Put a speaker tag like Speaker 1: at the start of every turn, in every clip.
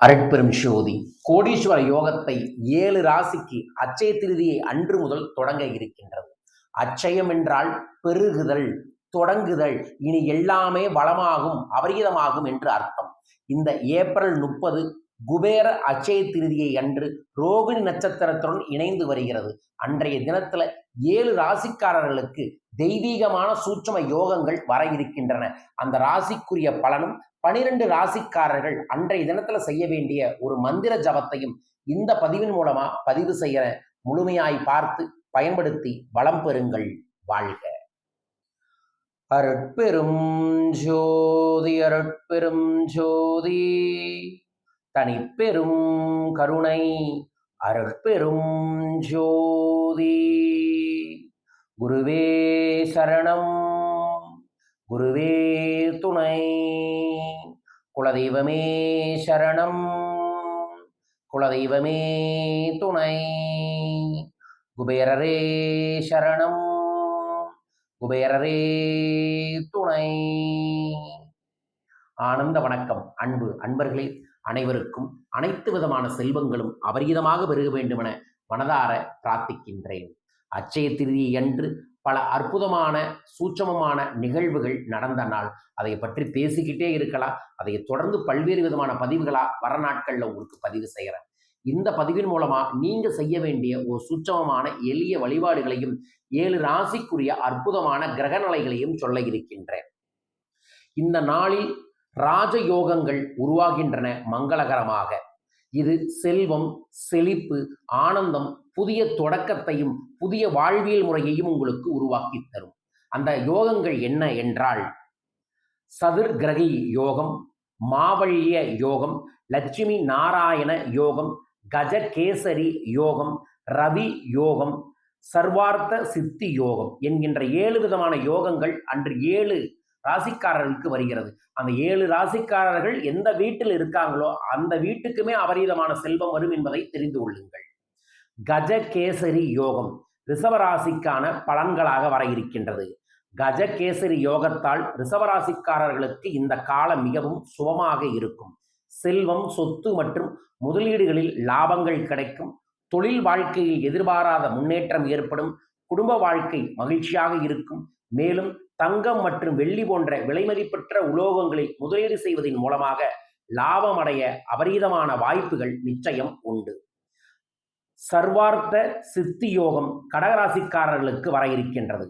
Speaker 1: அரட்பெரும் ஜோதி கோடீஸ்வர யோகத்தை ஏழு ராசிக்கு அச்சய திருதியை அன்று முதல் தொடங்க இருக்கின்றது. அச்சயம் என்றால் பெருகுதல் தொடங்குதல். இனி எல்லாமே வளமாகும் அபரிதமாகும் என்று அர்த்தம். இந்த ஏப்ரல் முப்பது குபேர அச்சய திருதியை அன்று ரோகிணி நட்சத்திரத்துடன் இணைந்து வருகிறது. அன்றைய தினத்துல ஏழு ராசிக்காரர்களுக்கு தெய்வீகமான சூட்சம யோகங்கள் வர இருக்கின்றன. அந்த ராசிக்குரிய பலனும் பனிரெண்டு ராசிக்காரர்கள் அன்றைய தினத்துல செய்ய வேண்டிய ஒரு மந்திர ஜபத்தையும் இந்த பதிவின் மூலமா பதிவு செய்ய முழுமையாய் பார்த்து பயன்படுத்தி வளம் பெறுங்கள் வாழ்க. அருட்பெரும் ஜோதி அருட்பெரும் ஜோதி. தனிப்பெரும் கருணை அருட்பெரும் ஜோதி. குருவே சரணம் குருவே துணை குலதெய்வமே சரணம் குலதெய்வமே துணை. குபேரரே சரணம் குபேரரே துணை. ஆனந்த வணக்கம் அன்பு அன்பர்களே. அனைவருக்கும் அனைத்து விதமான செல்வங்களும் அபரிதமாக பெருக வேண்டுமென மனதார பிரார்த்திக்கின்றேன். அச்சய திருதி அன்று பல அற்புதமான சூட்சமமான நிகழ்வுகள் நடந்த நாள். அதை பற்றி பேசிக்கிட்டே இருக்கலாம். அதை தொடர்ந்து பல்வேறு விதமான பதிவுகளா வர நாட்கள்ல உங்களுக்கு பதிவு செய்கிறேன் இந்த பதிவின் மூலமா நீங்க செய்ய வேண்டிய ஒரு சூட்சமமான எளிய வழிபாடுகளையும் ஏழு ராசிக்குரிய அற்புதமான கிரக நிலைகளையும் சொல்ல இருக்கின்றேன். இந்த நாளில் ராஜயோகங்கள் உருவாகின்றன மங்களகரமாக. இது செல்வம் செழிப்பு ஆனந்தம் புதிய தொடக்கத்தையும் புதிய வாழ்வியல் முறையையும் உங்களுக்கு உருவாக்கி தரும். அந்த யோகங்கள் என்ன என்றால் சதுர் கிரகி யோகம் மாவழிய யோகம் லட்சுமி நாராயண யோகம் கஜகேசரி யோகம் ரவி யோகம் சர்வார்த்த சித்தி யோகம் என்கின்ற ஏழு விதமான யோகங்கள் அன்று ஏழு ராசிக்காரர்களுக்கு வருகிறது. அந்த ஏழு ராசிக்காரர்கள் எந்த வீட்டில் இருக்காங்களோ அந்த வீட்டுக்குமே அபரீதமான செல்வம் வரும் என்பதை தெரிந்து கொள்ளுங்கள். கஜகேசரி யோகம் ரிசவராசிக்கான பலன்களாக வர இருக்கின்றது. கஜகேசரி யோகத்தால் ரிசவராசிக்காரர்களுக்கு இந்த காலம் மிகவும் சுபமாக இருக்கும். செல்வம் சொத்து மற்றும் முதலீடுகளில் லாபங்கள் கிடைக்கும். தொழில் வாழ்க்கையில் எதிர்பாராத முன்னேற்றம் ஏற்படும். குடும்ப வாழ்க்கை மகிழ்ச்சியாக இருக்கும். மேலும் தங்கம் மற்றும் வெள்ளி போன்ற விலைமதிப்பற்ற உலோகங்களில் முதலீடு செய்வதன் மூலமாக லாபம் அடைய அபரீதமான வாய்ப்புகள் நிச்சயம் உண்டு. சர்வார்த்த சித்தி யோகம் கடகராசிக்காரர்களுக்கு வர இருக்கின்றது.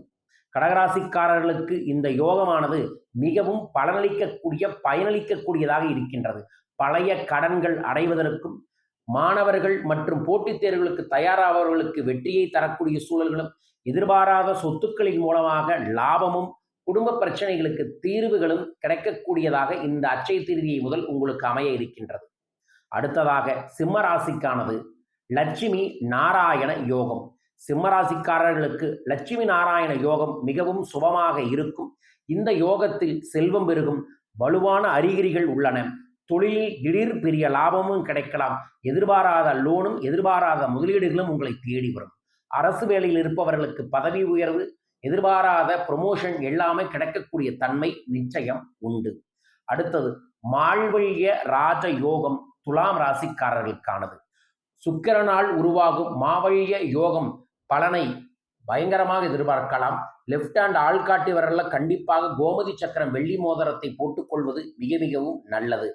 Speaker 1: கடகராசிக்காரர்களுக்கு இந்த யோகமானது மிகவும் பலனளிக்கக்கூடிய பயனளிக்கக்கூடியதாக இருக்கின்றது. பழைய கடன்கள் அடைவதற்கும் மாணவர்கள் மற்றும் போட்டித் தேர்வுகளுக்கு தயாராபவர்களுக்கு வெற்றியை தரக்கூடிய சூழல்களும் எதிர்பாராத சொத்துக்களின் மூலமாக லாபமும் குடும்ப பிரச்சனைகளுக்கு தீர்வுகளும் கிடைக்கக்கூடியதாக இந்த அச்சய திருதியை முதல் உங்களுக்கு அமைய இருக்கின்றது. அடுத்ததாக சிம்ம ராசிக்கானது லட்சுமி நாராயண யோகம். சிம்மராசிக்காரர்களுக்கு லட்சுமி நாராயண யோகம் மிகவும் சுபமாக இருக்கும். இந்த யோகத்தில் செல்வம் பெருகும் வலுவான அறிகுறிகள் உள்ளன. தொழிலில் திடீர் பெரிய லாபமும் கிடைக்கலாம். எதிர்பாராத லோனும் எதிர்பாராத முதலீடுகளும் உங்களை தேடி வரும். அரசு வேலையில் இருப்பவர்களுக்கு பதவி உயர்வு எதிர்பாராத ப்ரொமோஷன் எல்லாமே கிடைக்கக்கூடிய தன்மை நிச்சயம் உண்டு. அடுத்தது மாழ்வழிய ராஜ யோகம் துலாம் ராசிக்காரர்களுக்கானது. சுக்கிரனால் உருவாகும் மாவழிய யோகம் பலனை பயங்கரமாக எதிர்பார்க்கலாம். லெஃப்ட் ஹேண்ட் ஆள்காட்டி வரல கண்டிப்பாக கோமதி சக்கரம் வெள்ளி மோதிரத்தை போட்டுக்கொள்வது மிக மிகவும் நல்லது.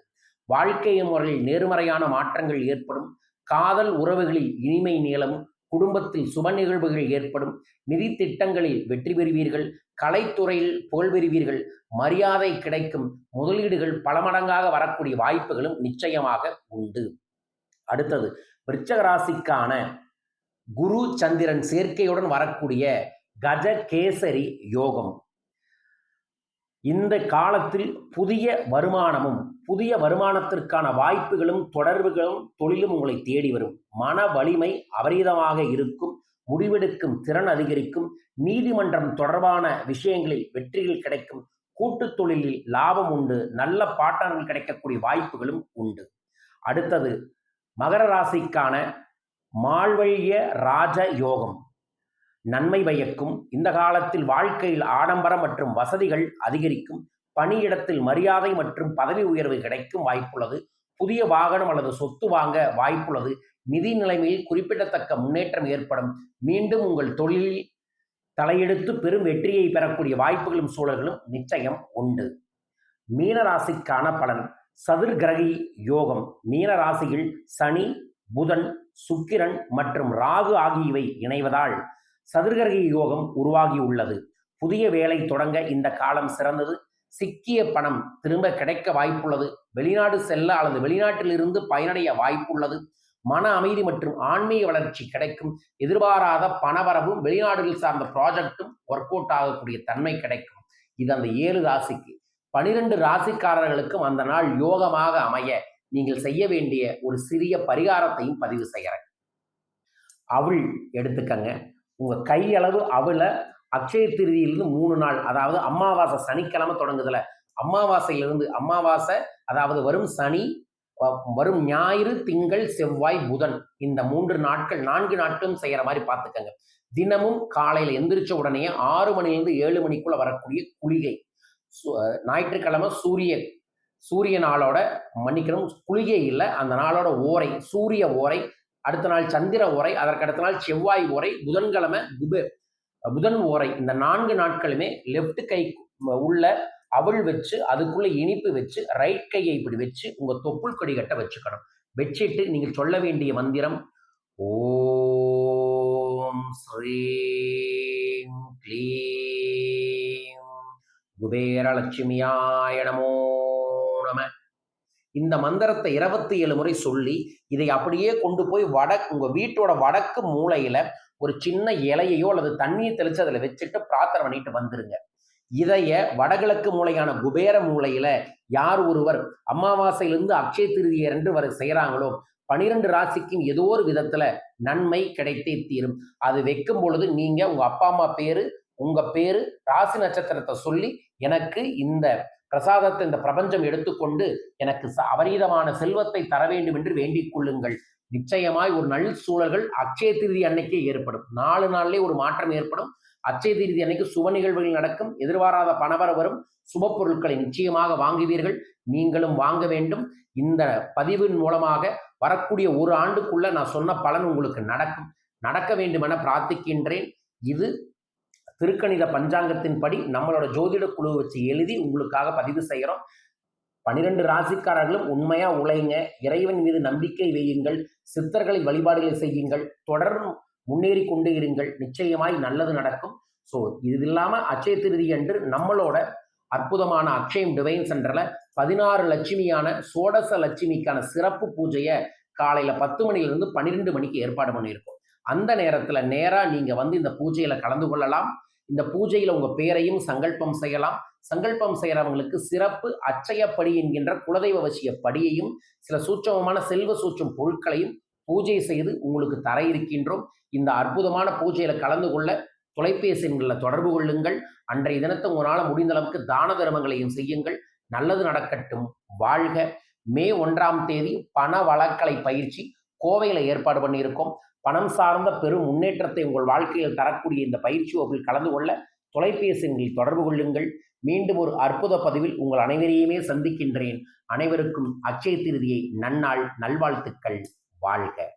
Speaker 1: வாழ்க்கை முறையில் நேர்மறையான மாற்றங்கள் ஏற்படும். காதல் உறவுகளில் இனிமை நீளமும் குடும்பத்தில் சுப நிகழ்வுகள் ஏற்படும். நிதி திட்டங்களில் வெற்றி பெறுவீர்கள். கலைத்துறையில் புகழ் பெறுவீர்கள். மரியாதை கிடைக்கும். முதலீடுகள் பல மடங்காக வரக்கூடிய வாய்ப்புகளும் நிச்சயமாக உண்டு. அடுத்தது விருச்சக ராசிக்கான குரு சந்திரன் சேர்க்கையுடன் வரக்கூடிய கஜகேசரி யோகம். இந்த காலத்தில் புதிய வருமானமும் புதிய வருமானத்திற்கான வாய்ப்புகளும் தொடர்புகளும் தொழிலும் உங்களை தேடி வரும். மன வலிமை அபரீதமாக இருக்கும். முடிவெடுக்கும் திறன் அதிகரிக்கும். நீதிமன்றம் தொடர்பான விஷயங்களில் வெற்றிகள் கிடைக்கும். கூட்டுத் தொழிலில் லாபம் உண்டு. நல்ல பாட்டங்கள் கிடைக்கக்கூடிய வாய்ப்புகளும் உண்டு. அடுத்தது மகர ராசிக்கான மாழ்வழிய ராஜ யோகம். நன்மை பயக்கும். இந்த காலத்தில் வாழ்க்கையில் ஆடம்பரம் மற்றும் வசதிகள் அதிகரிக்கும். பணியிடத்தில் மரியாதை மற்றும் பதவி உயர்வு கிடைக்கும் வாய்ப்புள்ளது. புதிய வாகனம் அல்லது சொத்து வாங்க வாய்ப்புள்ளது. நிதி நிலைமையில் குறிப்பிடத்தக்க முன்னேற்றம் ஏற்படும். மீண்டும் உங்கள் தொழிலில் தலையெடுத்து பெரும் வெற்றியை பெறக்கூடிய வாய்ப்புகளும் சூழல்களும் நிச்சயம் உண்டு. மீனராசிக்கான பலன். சதுர்கிரகி யோகம். மீனராசியில் சனி புதன் சுக்கிரன் மற்றும் ராகு ஆகியவை இணைவதால் சதுர்கிரகி யோகம் உருவாகியுள்ளது. புதிய வேலை தொடங்க இந்த காலம் சிறந்தது. சிக்கிய பணம் திரும்ப கிடைக்க வாய்ப்புள்ளது. வெளிநாடு செல்ல அல்லது வெளிநாட்டிலிருந்து பயனடைய வாய்ப்புள்ளது. மன அமைதி மற்றும் ஆன்மீக வளர்ச்சி கிடைக்கும். எதிர்பாராத பணவரவும் வெளிநாடுகள் சார்ந்த ப்ராஜெக்டும் ஒர்க் அவுட் ஆகக்கூடிய தன்மை கிடைக்கும். இது அந்த ஏழு ராசிக்கு. பனிரெண்டு ராசிக்காரர்களுக்கும் அந்த நாள் யோகமாக அமைய நீங்கள் செய்ய வேண்டிய ஒரு சிறிய பரிகாரத்தையும் பதிவு செய்கிறேன் அவள் எடுத்துக்கங்க. உங்க கையளவு அவளை அக்ஷய திருதியிலிருந்து மூணு நாள் அதாவது அமாவாசை சனிக்கிழமை தொடங்குதுல. அமாவாசையிலிருந்து அமாவாசை அதாவது வரும் சனி வரும் ஞாயிறு திங்கள் செவ்வாய் புதன் இந்த மூன்று நாட்கள் நான்கு நாட்களும் செய்யற மாதிரி பார்த்துக்கங்க. தினமும் காலையில எந்திரிச்ச உடனே ஆறு மணிலிருந்து ஏழு மணிக்குள்ள வரக்கூடிய குளிகை. சு- ஞாயிற்றுக்கிழமை சூரிய சூரிய நாளோட மன்னிக்கணும். குளிகை இல்லை அந்த நாளோட ஓரை சூரிய ஓரை அடுத்த நாள் சந்திர ஓரை அதற்கு அடுத்த நாள் செவ்வாய் ஓரை புதன்கிழமை குபேர். புதன் ஓரை இந்த நான்கு நாட்களுமே லெஃப்ட் கை உள்ள அவள் வச்சு அதுக்குள்ள இனிப்பு வச்சு ரைட் கையை இப்படி வச்சு உங்க தொப்புள் கொடி கட்ட வச்சுக்கணும். வச்சுட்டு நீங்கள் சொல்ல வேண்டிய மந்திரம் ஓம் ஸ்ரீம் க்ளீம் குபேரலட்சுமியாய நமோ நம. இந்த மந்திரத்தை இருபத்தி ஏழு முறை சொல்லி இதை அப்படியே கொண்டு போய் வட உங்க வீட்டோட வடக்கு மூலையில ஒரு சின்ன இலையையோ அல்லது தண்ணியை தெளிச்சு அதில் வச்சுட்டு பிரார்த்தனை பண்ணிட்டு வந்துருங்க. இதைய வடகிழக்கு மூலையான குபேர மூலையில யார் ஒருவர் அமாவாசையிலிருந்து அக்ஷய திருதி என்று வர செய்கிறாங்களோ பனிரெண்டு ராசிக்கும் ஏதோ ஒரு விதத்துல நன்மை கிடைத்தே தீரும். அது வைக்கும் பொழுது நீங்க உங்க அப்பா அம்மா பேரு உங்க பேரு ராசி நட்சத்திரத்தை சொல்லி எனக்கு இந்த பிரசாதத்தை இந்த பிரபஞ்சம் எடுத்துக்கொண்டு எனக்கு ச- அபரீதமான செல்வத்தை தர வேண்டும் என்று வேண்டிக் கொள்ளுங்கள். நிச்சயமாய் ஒரு நல் சூழல்கள் அக்ஷய திருதி அன்னைக்கே ஏற்படும். நாலு நாள்லயே ஒரு மாற்றம் ஏற்படும். அச்சய திருதி அன்னைக்கு சுப நிகழ்வுகள் நடக்கும். எதிர்பாராத பணவர வரும். சுப பொருட்களை நிச்சயமாக வாங்குவீர்கள். நீங்களும் வாங்க வேண்டும். இந்த பதிவின் மூலமாக வரக்கூடிய ஒரு ஆண்டுக்குள்ள நான் சொன்ன பலன் உங்களுக்கு நடக்கும். நடக்க வேண்டுமென பிரார்த்திக்கின்றேன். இது திருக்கணித பஞ்சாங்கத்தின்படி நம்மளோட ஜோதிட குழு வச்சு எழுதி உங்களுக்காக பதிவு செய்கிறோம். பனிரெண்டு ராசிக்காரர்களும் உண்மையா உழைங்க. இறைவன் மீது நம்பிக்கை வையுங்கள். சித்தர்களை வழிபாடுகளை செய்யுங்கள். தொடர்ந்து முன்னேறி கொண்டே இருங்கள். நிச்சயமாய் நல்லது நடக்கும். ஸோ இது இல்லாம அச்சய திருதி அன்று நம்மளோட அற்புதமான அக்ஷயம் டிவைன் சென்டர்ல பதினாறு லட்சுமியான சோடச லட்சுமிக்கான சிறப்பு பூஜையை காலையில பத்து மணிலிருந்து பன்னிரெண்டு மணிக்கு ஏற்பாடு பண்ணியிருக்கோம். அந்த நேரத்தில் நேராக நீங்கள் வந்து இந்த பூஜையில் கலந்து கொள்ளலாம். இந்த பூஜையில் உங்கள் பேரையும் சங்கல்பம் செய்யலாம். சங்கல்பம் செய்கிறவங்களுக்கு சிறப்பு அச்சயப்படி என்கின்ற குலதெய்வ வசிய படியையும் சில சூட்சமமான செல்வ சூற்றும் பொருட்களையும் பூஜை செய்து உங்களுக்கு தர இருக்கின்றோம். இந்த அற்புதமான பூஜையில் கலந்து கொள்ள தொலைபேசி எண்களில் தொடர்பு கொள்ளுங்கள். அன்றைய தினத்தை உங்களால் முடிந்த அளவுக்கு தான தர்மங்களையும் செய்யுங்கள். நல்லது நடக்கட்டும். வாழ்க. மே ஒன்றாம் தேதி பண வழக்கலை பயிற்சி கோவையில் ஏற்பாடு பண்ணியிருக்கோம். பணம் சார்ந்த பெரும் முன்னேற்றத்தை உங்கள் வாழ்க்கையில் தரக்கூடிய இந்த பயிற்சி வகுப்பில் கலந்து கொள்ள தொலைபேசிகளில் தொடர்பு கொள்ளுங்கள். மீண்டும் ஒரு அற்புத பதிவில் உங்கள் அனைவரையுமே சந்திக்கின்றேன். அனைவருக்கும் அச்சய திருதியை நன்னாள் நல்வாழ்த்துக்கள். வாழ்க.